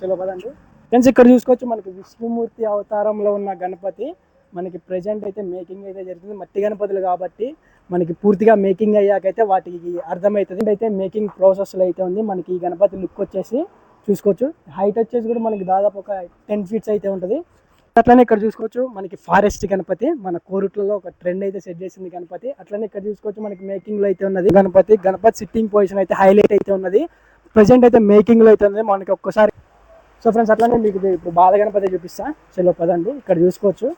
చలో ఫ్రెండ్స్ ఇక్కడ చూసుకోవచ్చు మనకి విష్ణుమూర్తి అవతారంలో ఉన్న గణపతి. మనకి ప్రజెంట్ అయితే మేకింగ్ అయితే జరుగుతుంది. మట్టి గణపతులు కాబట్టి మనకి పూర్తిగా మేకింగ్ అయ్యాకైతే వాటికి అర్థమవుతుంది. అయితే మేకింగ్ ప్రాసెస్లో అయితే ఉంది. మనకి ఈ గణపతి లుక్ వచ్చేసి చూసుకోవచ్చు. హైట్ వచ్చేసి కూడా మనకి దాదాపు ఒక టెన్ ఫీట్స్ అయితే ఉంటుంది. అట్లనే ఇక్కడ చూసుకోవచ్చు. మనకి ఫారెస్ట్ గణపతి మన కోరుట్లలో ఒక ట్రెండ్ అయితే సెట్ చేసింది గణపతి. అట్లనే ఇక్కడ చూసుకోవచ్చు మనకి మేకింగ్లో అయితే ఉన్నది గణపతి. గణపతి సిట్టింగ్ పొజిషన్ అయితే హైలైట్ అయితే ఉన్నది. ప్రజెంట్ అయితే మేకింగ్లో అయితే ఉన్నది. మనకి ఒక్కసారి సో ఫ్రెండ్స్ అట్లనే మీకు ఇప్పుడు బాల గణపతి చూపిస్తా చలో పదండి ఇక్కడ చూసుకోవచ్చు.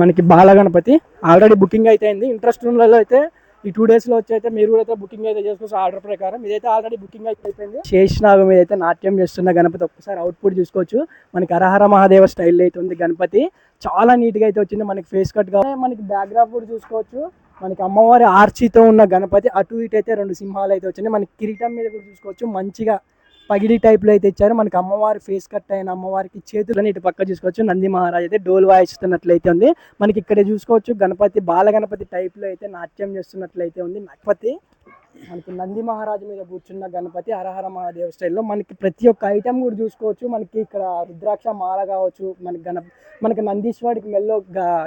మనకి బాల గణపతి ఆల్రెడీ బుకింగ్ అయితే అయింది. ఇంట్రెస్ట్ రూమ్లలో అయితే ఈ టూ డేస్లో వచ్చి అయితే మీరు కూడా అయితే బుకింగ్ అయితే చేసుకోవచ్చు ఆర్డర్ ప్రకారం. ఇదైతే ఆల్రెడీ బుకింగ్ అయితే అయిపోయింది. శేషనాగం మీద అయితే నాట్యం చేస్తున్న గణపతి ఒక్కసారి అవుట్పుట్ చూసుకోవచ్చు. మనకి హరహర మహాదేవ స్టైల్ అయితే ఉంది గణపతి. చాలా నీట్గా అయితే వచ్చింది. మనకి ఫేస్ కట్గా మనకి బ్యాక్గ్రాఫ్ కూడా చూసుకోవచ్చు. మనకి అమ్మవారి ఆర్చితో ఉన్న గణపతి. అటు ఇటు అయితే రెండు సింహాలు అయితే వచ్చినాయి. మనకి కిరీటం మీద కూడా చూసుకోవచ్చు. మంచిగా పగిడి టైప్లో లో అయితే ఇచ్చారు. మనకి అమ్మవారి ఫేస్ కట్ అయిన అమ్మవారికి చేతులని ఇటు పక్క చూసుకోవచ్చు. నంది మహారాజ్ అయితే డోల్ వాయిస్తున్నట్లయితే ఉంది. మనకి ఇక్కడ చూసుకోవచ్చు. గణపతి బాల గణపతి టైప్లో లో అయితే నాట్యం చేస్తున్నట్లయితే ఉంది. గణపతి మనకి నంది మహారాజు మీద కూర్చున్న గణపతి హరహర మహాదేవ స్టైల్లో మనకి ప్రతి ఒక్క ఐటమ్ కూడా చూసుకోవచ్చు. మనకి ఇక్కడ రుద్రాక్ష మాల కావచ్చు. మనకి గణ మనకి నందీశ్వరుడికి మెల్లో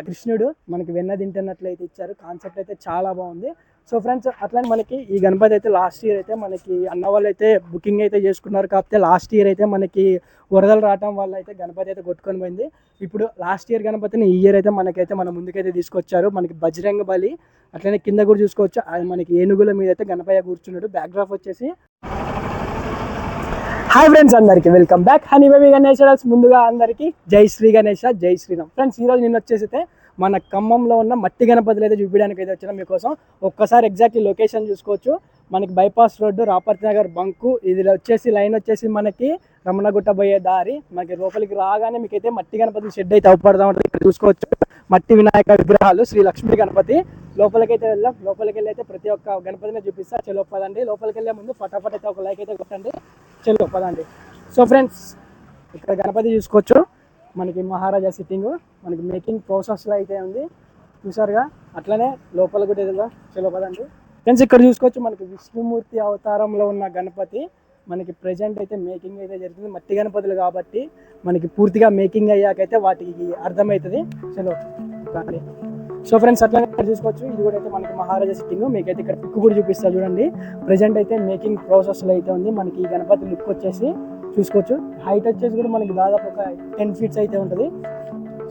కృష్ణుడు మనకి వెన్న తింటున్నట్లయితే ఇచ్చారు. కాన్సెప్ట్ అయితే చాలా బాగుంది. సో ఫ్రెండ్స్ అట్లనే మనకి ఈ గణపతి అయితే లాస్ట్ ఇయర్ అయితే మనకి అన్న వాళ్ళు అయితే బుకింగ్ అయితే చేసుకున్నారు కాకపోతే లాస్ట్ ఇయర్ అయితే మనకి వరదలు రావటం వల్ల అయితే గణపతి అయితే కొట్టుకొని పోయింది. ఇప్పుడు లాస్ట్ ఇయర్ గణపతిని ఈ ఇయర్ అయితే మనకైతే మన ముందుకైతే తీసుకొచ్చారు. మనకి బజరంగ బలి. అట్లనే కింద కూడా చూసుకోవచ్చు? అది మనకి ఏనుగుల మీద అయితే గణపయ్య కూర్చున్నాడు. బ్యాక్డ్రాప్ వచ్చేసి. హాయ్ ఫ్రెండ్స్ అందరికి welcome back honey baby Ganesh ముందుగా అందరికీ జై శ్రీ గణేష జై శ్రీరామ్. ఫ్రెండ్స్ ఈరోజు నేను నిన్న వచ్చేసి అయితే మన ఖమ్మంలో ఉన్న మట్టి గణపతులు అయితే చూపించడానికి అయితే వచ్చినా మీకోసం. ఒక్కసారి ఎగ్జాక్ట్లీ లొకేషన్ చూసుకోవచ్చు. మనకి bypass road Raparthi Nagar bunk. ఇది వచ్చేసి లైన్ వచ్చేసి మనకి రమణగుట్ట పోయే దారి. మనకి లోపలికి రాగానే మీకైతే మట్టి గణపతి షెడ్ అయితే అవపడదాం ఇక్కడ చూసుకోవచ్చు. మట్టి వినాయక విగ్రహాలు శ్రీ లక్ష్మీ గణపతి లోపలికైతే వెళ్దాం. లోపలికి వెళ్ళి అయితే ప్రతి ఒక్క గణపతిని చూపిస్తా. చలో పదండి. లోపలికి వెళ్ళే ముందు ఫటాఫట్ అయితే ఒక లైక్ అయితే కొట్టండి. చెలో పదండి. సో ఫ్రెండ్స్ ఇక్కడ గణపతి చూసుకోవచ్చు. మనకి మహారాజా సిట్టింగ్ మనకి మేకింగ్ ప్రాసెస్లో అయితే ఉంది. చూసారుగా? అట్లనే లోపల కూడా వెళ్దాం. చలో పదండి. ఫ్రెండ్స్ ఇక్కడ చూసుకోవచ్చు మనకి విష్ణుమూర్తి అవతారంలో ఉన్న గణపతి. మనకి ప్రజెంట్ అయితే మేకింగ్ అయితే జరుగుతుంది. మట్టి గణపతులు కాబట్టి మనకి పూర్తిగా మేకింగ్ అయ్యాకైతే వాటికి అర్థమవుతుంది. చలో రండి సో ఫ్రెండ్స్ అట్లా ఇక్కడ చూసుకోవచ్చు. ఇది కూడా అయితే మనకి మహారాజా సిట్టింగ్ మీకైతే ఇక్కడ పిక్ కూడా చూపిస్తారు చూడండి. ప్రజెంట్ అయితే మేకింగ్ ప్రాసెస్లో అయితే ఉంది. మనకి ఈ గణపతి లుక్ వచ్చేసి చూసుకోవచ్చు. హైట్ వచ్చేసి కూడా మనకి దాదాపు ఒక టెన్ ఫీట్స్ అయితే ఉంటుంది.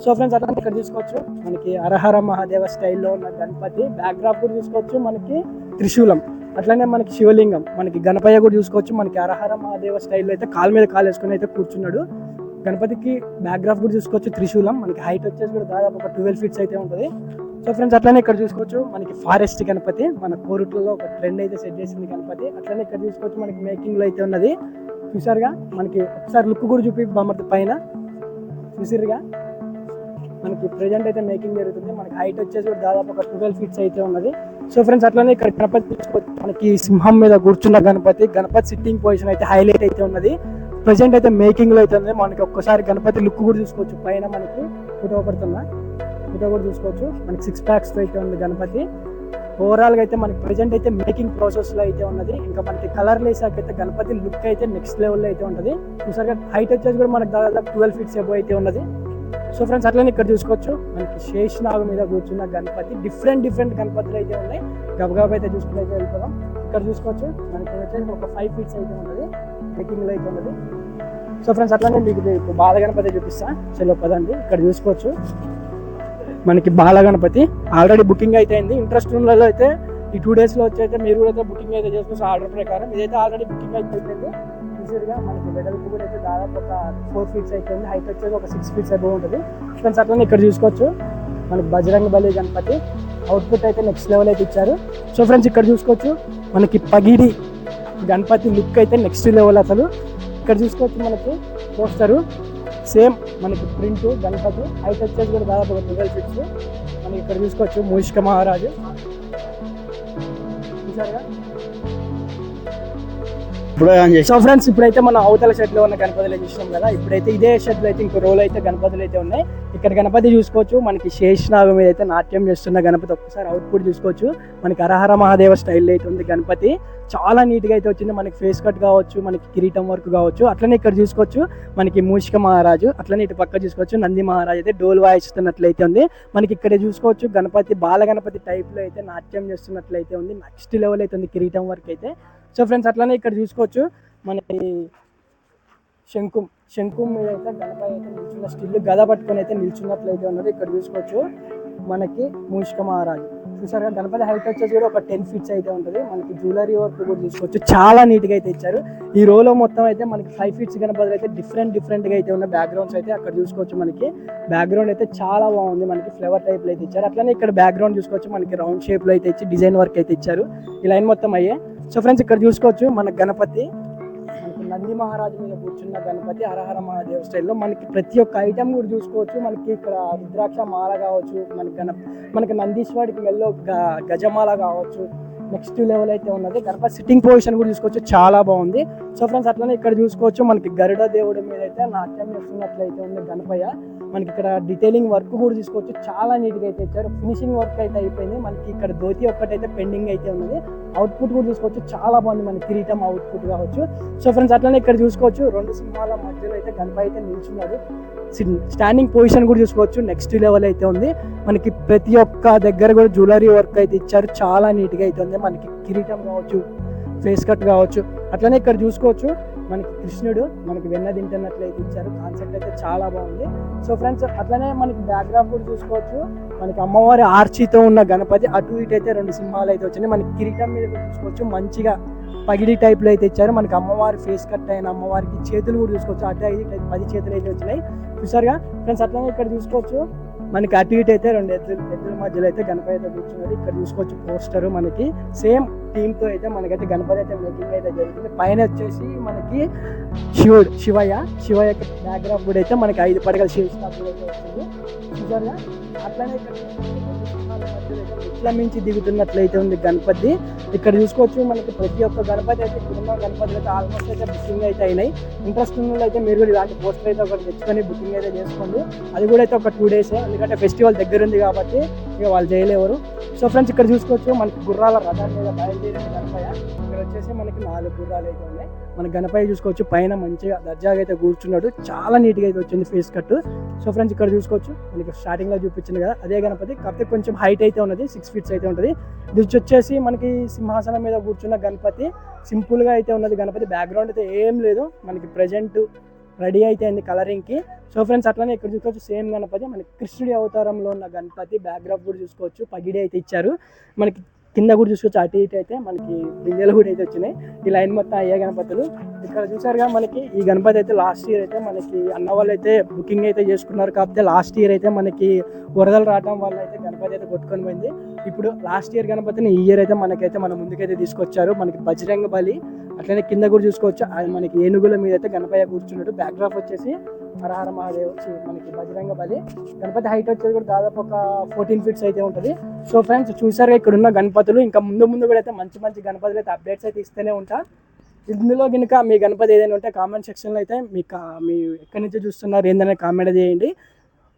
సో ఫ్రెండ్స్ అట్లా ఇక్కడ చూసుకోవచ్చు. మనకి అరహర మహాదేవ స్టైల్లో ఉన్న గణపతి. బ్యాక్డ్రాప్ కూడా చూసుకోవచ్చు మనకి. త్రిశూలం. అట్లనే మనకి శివలింగం. మనకి గణపయ్య కూడా చూసుకోవచ్చు. మనకి అరహర మహాదేవ స్టైల్లో అయితే కాలు మీద కాలు వేసుకుని అయితే కూర్చున్నాడు. గణపతికి బ్యాక్గ్రాఫ్ కూడా చూసుకోవచ్చు. త్రిశూలం మనకి హైట్ వచ్చేసి కూడా దాదాపు ఒక ట్వెల్వ్ ఫీట్స్ అయితే ఉంటుంది. సో ఫ్రెండ్స్ అట్లనే ఇక్కడ చూసుకోవచ్చు. మనకి ఫారెస్ట్ గణపతి మన కోరుట్లలో ఒక ట్రెండ్ అయితే సెట్ చేసింది గణపతి. అట్లనే ఇక్కడ చూసుకోవచ్చు మనకి మేకింగ్లో అయితే ఉన్నది. చూసారుగా మనకి ఒకసారి లుక్ కూడా చూపి బొమ్మటి పైన. చూసిరుగా మనకి ప్రెజెంట్ అయితే మేకింగ్ జరుగుతుంది. మనకి హైట్ వచ్చేసి కూడా దాదాపు ఒక ట్వెల్వ్ ఫీట్స్ అయితే ఉన్నది. సో ఫ్రెండ్స్ అట్లనే ఇక్కడ గణపతి చూసుకోవచ్చు. మనకి సింహం మీద కూర్చున్న గణపతి గణపతి సిట్టింగ్ పొజిషన్ అయితే హైలైట్ అయితే ఉన్నది. ప్రజెంట్ అయితే మేకింగ్లో అయితే ఉంది. మనకి ఒక్కసారి గణపతి లుక్ కూడా చూసుకోవచ్చు. పైన మనకి ఫోటో పడుతున్నా ఫోటో కూడా చూసుకోవచ్చు. మనకి సిక్స్ ప్యాక్స్ అయితే ఉంది గణపతి. ఓవరాల్గా అయితే మనకి ప్రజెంట్ అయితే మేకింగ్ ప్రాసెస్లో అయితే ఉన్నది. ఇంకా మనకి కలర్ లేసాక అయితే గణపతి లుక్ అయితే నెక్స్ట్ లెవెల్లో అయితే ఉంటది. చూసారుగా హైట్ వచ్చేసి కూడా మనకి దాదాపు ట్వెల్వ్ ఫీట్స్ ఎబో అయితే ఉన్నది. సో ఫ్రెండ్స్ అట్లనే ఇక్కడ చూసుకోవచ్చు. మనకి శేషనాగు మీద కూర్చున్న గణపతి. డిఫరెంట్ డిఫరెంట్ గణపతులు అయితే ఉన్నాయి. గబగబా అయితే చూసుకుంటే అయితే వెళ్ళిపోదాం ఇక్కడ చూసుకోవచ్చు. మనకి వచ్చేసి ఒక ఫైవ్ ఫీట్స్ అయితే ఉన్నది. మేకింగ్లో అయితే ఉన్నది. సో ఫ్రెండ్స్ అట్లానే మీకు ఇప్పుడు బాల గణపతి చూపిస్తా చలో పదండి ఇక్కడ చూసుకోవచ్చు. మనకి బాల గణపతి ఆల్రెడీ బుకింగ్ అయితే అయింది. ఇంట్రెస్ట్ రూమ్లలో అయితే ఈ టూ డేస్లో వచ్చి అయితే మీరు కూడా అయితే బుకింగ్ అయితే చేసుకోవచ్చు ఆర్డర్ ప్రకారం. ఇదైతే ఆల్రెడీ బుకింగ్ అయితే అయిపోయింది. ఈజీగా మనకి వెడల్పు కూడా అయితే దాదాపు ఒక ఫోర్ ఫీట్స్ అయితే హైట్ వచ్చేది ఒక సిక్స్ ఫీట్స్ అయితే ఉంటుంది. ఫ్రెండ్స్ అట్లనే ఇక్కడ చూసుకోవచ్చు. మనకి బజరంగ బలి గణపతి. అవుట్పుట్ అయితే నెక్స్ట్ లెవెల్ అయితే ఇచ్చారు. సో ఫ్రెండ్స్ ఇక్కడ చూసుకోవచ్చు. మనకి పగిడి గణపతి లుక్ అయితే నెక్స్ట్ లెవెల్ అసలు. ఇక్కడ చూసుకోవచ్చు మనకి పోస్టరు. సేమ్ మనకి ప్రింట్ గణపతి. హైట్ వచ్చేసి కూడా దాదాపు ఒక ట్వెల్వ్ ఫీట్స్ మనకి ఇక్కడ చూసుకోవచ్చు మూషిక మహారాజు. చూసారుగా ఇప్పుడే ఆన్ చేసి సో ఫ్రెండ్స్ ఇప్పుడైతే మన అవతల షెడ్లో ఉన్న గణపతులు చూసినాం కదా ఇప్పుడైతే ఇదే షెడ్లో అయితే ఇంకో రోల్ అయితే గణపతులు అయితే ఉన్నాయి. ఇక్కడ గణపతి చూసుకోవచ్చు మనకి శేషనాగం మీద అయితే నాట్యం చేస్తున్న గణపతి ఒక్కసారి అవుట్పుట్ చూసుకోవచ్చు. మనకి అరహర మహాదేవ స్టైల్ అయితే ఉంది గణపతి. చాలా నీట్గా అయితే వచ్చింది మనకి ఫేస్ కట్ కావచ్చు మనకి కిరీటం వర్క్ కావచ్చు. అట్లనే ఇక్కడ చూసుకోవచ్చు మనకి మూషిక మహారాజు అట్లనే ఇటు పక్క చూసుకోవచ్చు నంది మహారాజు అయితే డోల్ వాయిస్తున్నట్లయితే ఉంది. మనకి ఇక్కడ చూసుకోవచ్చు గణపతి బాల గణపతి టైప్లో అయితే నాట్యం చేస్తున్నట్లయితే ఉంది. నెక్స్ట్ లెవెల్ అయితే ఉంది కిరీటం వర్క్ అయితే. సో ఫ్రెండ్స్ అట్లానే ఇక్కడ చూసుకోవచ్చు మనకి శంకుం శంకుం మీద అయితే గణపతి అయితే నిల్చున్న స్టిల్ గద పట్టుకొని అయితే నిల్చున్నట్లయితే ఉన్నది. ఇక్కడ చూసుకోవచ్చు మనకి మూషిక మహారాజు. చూసారు గణపతి హైట్ వచ్చేసి కూడా ఒక టెన్ ఫీట్స్ అయితే ఉంటుంది. మనకి జ్యువెలరీ వర్క్ కూడా చూసుకోవచ్చు. చాలా నీట్గా అయితే ఇచ్చారు. ఈ రోలో మొత్తం అయితే మనకి ఫైవ్ ఫీట్స్ గణపతులు అయితే డిఫరెంట్ డిఫరెంట్గా అయితే ఉన్న బ్యాక్గ్రౌండ్స్ అయితే అక్కడ చూసుకోవచ్చు మనకి. బ్యాక్గ్రౌండ్ అయితే చాలా బాగుంది. మనకి ఫ్లవర్ టైప్లో అయితే ఇచ్చారు. అట్లనే ఇక్కడ బ్యాక్గ్రౌండ్ చూసుకోవచ్చు. మనకి రౌండ్ షేప్లో అయితే ఇచ్చి డిజైన్ వర్క్ అయితే ఇచ్చారు. ఈ లైన్ మొత్తం అయ్యే. సో ఫ్రెండ్స్ ఇక్కడ చూసుకోవచ్చు మన గణపతి. మనకి నంది మహారాజు మీద కూర్చున్న గణపతి హరహర మహాదేవ స్టైల్లో మనకి ప్రతి ఒక్క ఐటమ్ కూడా చూసుకోవచ్చు. మనకి ఇక్కడ రుద్రాక్ష మాల కావచ్చు మనకి గణ మనకి నందీశ్వరుడికి మెల్లో గ- గజమాల కావచ్చు. నెక్స్ట్ లెవెల్ అయితే ఉన్నది. గణపతి సిట్టింగ్ పొజిషన్ కూడా చూసుకోవచ్చు. చాలా బాగుంది. సో ఫ్రెండ్స్ అట్లనే ఇక్కడ చూసుకోవచ్చు. మనకి గరుడ దేవుడి మీద అయితే నాట్యం చేస్తున్నట్లయితే ఉంది గణపయ్య. మనకి ఇక్కడ డీటెయిలింగ్ వర్క్ కూడా తీసుకోవచ్చు చాలా నీట్గా అయితే ఇచ్చారు. ఫినిషింగ్ వర్క్ అయితే అయిపోయింది. మనకి ఇక్కడ ధోతి ఒక్కటైతే పెండింగ్ అయితే ఉన్నది. అవుట్పుట్ కూడా చూసుకోవచ్చు చాలా బాగుంది. మన కిరీటం అవుట్పుట్ కావచ్చు. సో ఫ్రెండ్స్ అట్లనే ఇక్కడ చూసుకోవచ్చు. రెండు సినిమాల మధ్యలో అయితే గణపతి అయితే నిల్చున్నాడు. స్టాండింగ్ పొజిషన్ కూడా చూసుకోవచ్చు. నెక్స్ట్ లెవెల్ అయితే ఉంది. మనకి ప్రతి ఒక్క దగ్గర కూడా జ్యువెలరీ వర్క్ అయితే ఇచ్చారు. చాలా నీట్గా అయితే ఉంది. మనకి కిరీటం కావచ్చు ఫేస్ కట్ కావచ్చు. అట్లనే ఇక్కడ చూసుకోవచ్చు. మనకి కృష్ణుడు మనకి వెన్న తింటున్నట్లయితే ఇచ్చారు. కాన్సెప్ట్ అయితే చాలా బాగుంది. సో ఫ్రెండ్స్ అట్లనే మనకి బ్యాక్గ్రాఫ్ కూడా చూసుకోవచ్చు. మనకి అమ్మవారి ఆర్చితో ఉన్న గణపతి అటు ఇటు అయితే రెండు సింహాలు అయితే వచ్చినాయి. మనకి కిరీటం మీద చూసుకోవచ్చు. మంచిగా పగిడి టైప్లో అయితే ఇచ్చారు. మనకి అమ్మవారి ఫేస్ కట్ అయిన అమ్మవారికి చేతులు కూడా చూసుకోవచ్చు. అటు ఐదు, పది చేతులు అయితే వచ్చినాయి. చూసారుగా? ఫ్రెండ్స్ అట్లనే ఇక్కడ చూసుకోవచ్చు. మనకి అటు ఇటు అయితే రెండు ఎద్దులు ఎద్దుల మధ్యలో అయితే గణపతి అయితే కూర్చున్నది ఇక్కడ చూసుకోవచ్చు పోస్టర్ మనకి. సేమ్ థీమ్తో అయితే మనకైతే గణపతి అయితే మేకింగ్ అయితే జరుగుతుంది పైన వచ్చేసి మనకి శివుడు శివయ్య. శివయ్య బ్యాక్గ్రౌండ్ కూడా అయితే మనకి ఐదు పడగల శివ స్టాప్ అయితే వస్తుంది చూసారుగా? అట్లనే ఇక్కడ ఇట్లా మించి దిగుతున్నట్లయితే ఉంది గణపతి. ఇక్కడ చూసుకోవచ్చు మనకి ప్రతి ఒక్క గణపతి అయితే ఇప్పుడున్న గణపతి అయితే ఆల్మోస్ట్ అయితే బుకింగ్ అయితే అయినాయి. ఇంట్రెస్ట్ ఉన్న అయితే మీరు కూడా ఇలాంటి పోస్టర్ అయితే ఒకటి తెచ్చుకొని బుకింగ్ అయితే చేసుకోండి. అది కూడా అయితే ఒక టూ డేస్ ఎందుకంటే ఫెస్టివల్ దగ్గర ఉంది కాబట్టి ఇక వాళ్ళు చేయలేవరు సో ఫ్రెండ్స్ ఇక్కడ చూసుకోవచ్చు మనకి గుర్రాల రథం మీద బయలుదేరిన గణపయ్య. ఇక్కడ వచ్చేసి మనకి నాలుగు గుర్రాలు అయితే ఉన్నాయి. మన గణపయ్య చూసుకోవచ్చు పైన మంచిగా దర్జాగా అయితే కూర్చున్నాడు. చాలా నీట్గా అయితే వచ్చింది ఫేస్ కట్ సో ఫ్రెండ్స్ ఇక్కడ చూసుకోవచ్చు. మనకి స్టార్టింగ్లో చూపించింది కదా అదే గణపతి. కాకపోతే కొంచెం హై హైట్ అయితే ఉన్నది సిక్స్ ఫీట్స్ అయితే ఉంటుంది. ఇది వచ్చేసి మనకి సింహాసనం మీద కూర్చున్న గణపతి సింపుల్గా అయితే ఉన్నది గణపతి. బ్యాక్గ్రౌండ్ అయితే ఏం లేదు మనకి ప్రజెంట్ రెడీ అయితే అయింది కలరింగ్కి. సో ఫ్రెండ్స్ అట్లనే ఇక్కడ చూసుకోవచ్చు సేమ్ గణపతి. మనకి కృష్ణుడి అవతారంలో ఉన్న గణపతి బ్యాక్గ్రౌండ్ కూడా చూసుకోవచ్చు. పగిడి అయితే ఇచ్చారు. మనకి కింద కూడా చూసుకోవచ్చు. అటు ఇటు అయితే మనకి బిందెలు కూడా అయితే వచ్చినాయి. ఈ లైన్ మొత్తం అయ్యే గణపతులు. ఇక్కడ చూసారుగా మనకి ఈ గణపతి అయితే లాస్ట్ ఇయర్ అయితే మనకి అన్న వాళ్ళు అయితే బుకింగ్ అయితే చేసుకున్నారు. కాకపోతే లాస్ట్ ఇయర్ అయితే మనకి వరదలు రావడం వల్ల అయితే గణపతి అయితే కొట్టుకొని పోయింది. ఇప్పుడు లాస్ట్ ఇయర్ గణపతిని ఈ ఇయర్ అయితే మనకైతే మన ముందుకైతే తీసుకొచ్చారు. మనకి బజరంగ బలి అట్లనే కింద కూడా చూసుకోవచ్చు. అది మనకి ఏనుగుల మీద అయితే గణపయ్య కూర్చున్నాడు. బ్యాక్ డ్రాప్ వచ్చేసి హరహర మహాదేవ్ వచ్చి మనకి బజరంగ బలి. గణపతి హైట్ వచ్చేది కూడా దాదాపు ఒక ఫోర్టీన్ ఫీట్స్ అయితే ఉంటుంది. సో ఫ్రెండ్స్ చూసారుగా ఇక్కడ ఉన్న గణపతులు. ఇంకా ముందు ముందు కూడా అయితే మంచి మంచి గణపతులు అయితే అప్డేట్స్ అయితే ఇస్తూనే ఉంటా. ఇందులో కనుక మీ గణపతి ఏదైనా ఉంటే కామెంట్ సెక్షన్లో అయితే మీ కా మీ ఎక్కడి నుంచి చూస్తున్నారు ఏందనే కామెంట్ చేయండి.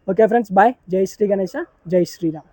Okay friends bye Jai Shri Ganesh జై శ్రీరామ్.